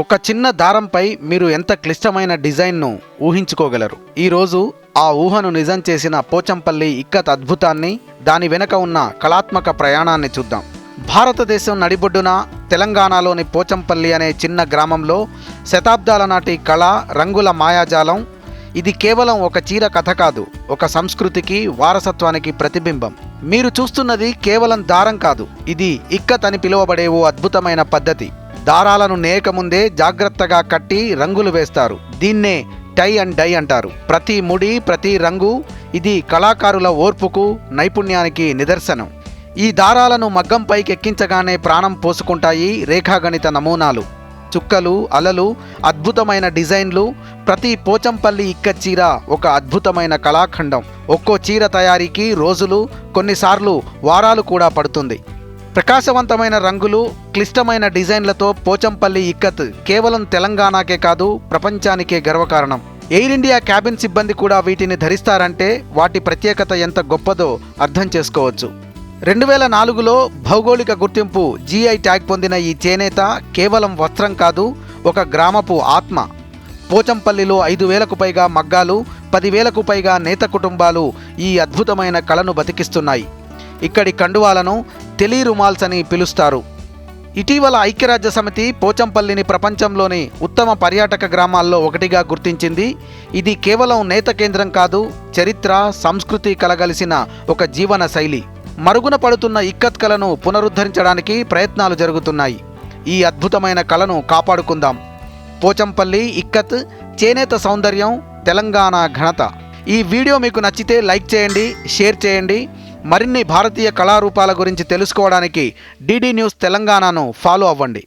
ఒక చిన్న దారంపై మీరు ఎంత క్లిష్టమైన డిజైన్ను ఊహించుకోగలరు? ఈరోజు ఆ ఊహను నిజం చేసిన పోచంపల్లి ఇక్కత్ అద్భుతాన్ని దాని వెనక ఉన్న కళాత్మక ప్రయాణాన్ని చూద్దాం. భారతదేశం నడిబొడ్డున తెలంగాణలోని పోచంపల్లి అనే చిన్న గ్రామంలో శతాబ్దాల నాటి కళ రంగుల మాయాజాలం ఇది కేవలం ఒక చీర కథ కాదు ఒక సంస్కృతికి వారసత్వానికి ప్రతిబింబం. మీరు చూస్తున్నది కేవలం దారం కాదు ఇది ఇక్కత్ అని పిలువబడే ఓ అద్భుతమైన పద్ధతి. దారాలను నేయకముందే జాగ్రత్తగా కట్టి రంగులు వేస్తారు. దీన్నే టై అండ్ డై అంటారు. ప్రతి ముడి ప్రతి రంగు ఇది కళాకారుల ఓర్పుకు నైపుణ్యానికి నిదర్శనం. ఈ దారాలను మగ్గంపైకి ఎక్కించగానే ప్రాణం పోసుకుంటాయి రేఖాగణిత నమూనాలు. చుక్కలు అలలు అద్భుతమైన డిజైన్లు ప్రతి పోచంపల్లి ఇక్క చీర ఒక అద్భుతమైన కళాఖండం. ఒక్కో చీర తయారీకి రోజులు కొన్నిసార్లు వారాలు కూడా పడుతుంది. ప్రకాశవంతమైన రంగులు క్లిష్టమైన డిజైన్లతో పోచంపల్లి ఇక్కత్ కేవలం తెలంగాణకే కాదు ప్రపంచానికే గర్వకారణం. ఎయిర్ ఇండియా క్యాబిన్ సిబ్బంది కూడా వీటిని ధరిస్తారంటే వాటి ప్రత్యేకత ఎంత గొప్పదో అర్థం చేసుకోవచ్చు. రెండు వేల నాలుగులో భౌగోళిక గుర్తింపు జీఐ ట్యాగ్ పొందిన ఈ చేనేత కేవలం వస్త్రం కాదు ఒక గ్రామపు ఆత్మ. పోచంపల్లిలో ఐదు వేలకు పైగా మగ్గాలు పదివేలకు పైగా నేత కుటుంబాలు ఈ అద్భుతమైన కళను బతికిస్తున్నాయి. ఇక్కడి కండువాలను టెలీ రుమాల్స్ అని పిలుస్తారు. ఇటీవల ఐక్యరాజ్య సమితి పోచంపల్లిని ప్రపంచంలోని ఉత్తమ పర్యాటక గ్రామాల్లో ఒకటిగా గుర్తించింది. ఇది కేవలం నేత కేంద్రం కాదు చరిత్ర సంస్కృతి కలగలిసిన ఒక జీవన శైలి. మరుగున పడుతున్న ఇక్కత్ కళను పునరుద్ధరించడానికి ప్రయత్నాలు జరుగుతున్నాయి. ఈ అద్భుతమైన కళను కాపాడుకుందాం. పోచంపల్లి ఇక్కత్ చేనేత సౌందర్యం తెలంగాణ ఘనత. ఈ వీడియో మీకు నచ్చితే లైక్ చేయండి షేర్ చేయండి. మరిన్ని భారతీయ కళారూపాల గురించి తెలుసుకోవడానికి డిడి న్యూస్ తెలంగాణను ఫాలో అవ్వండి.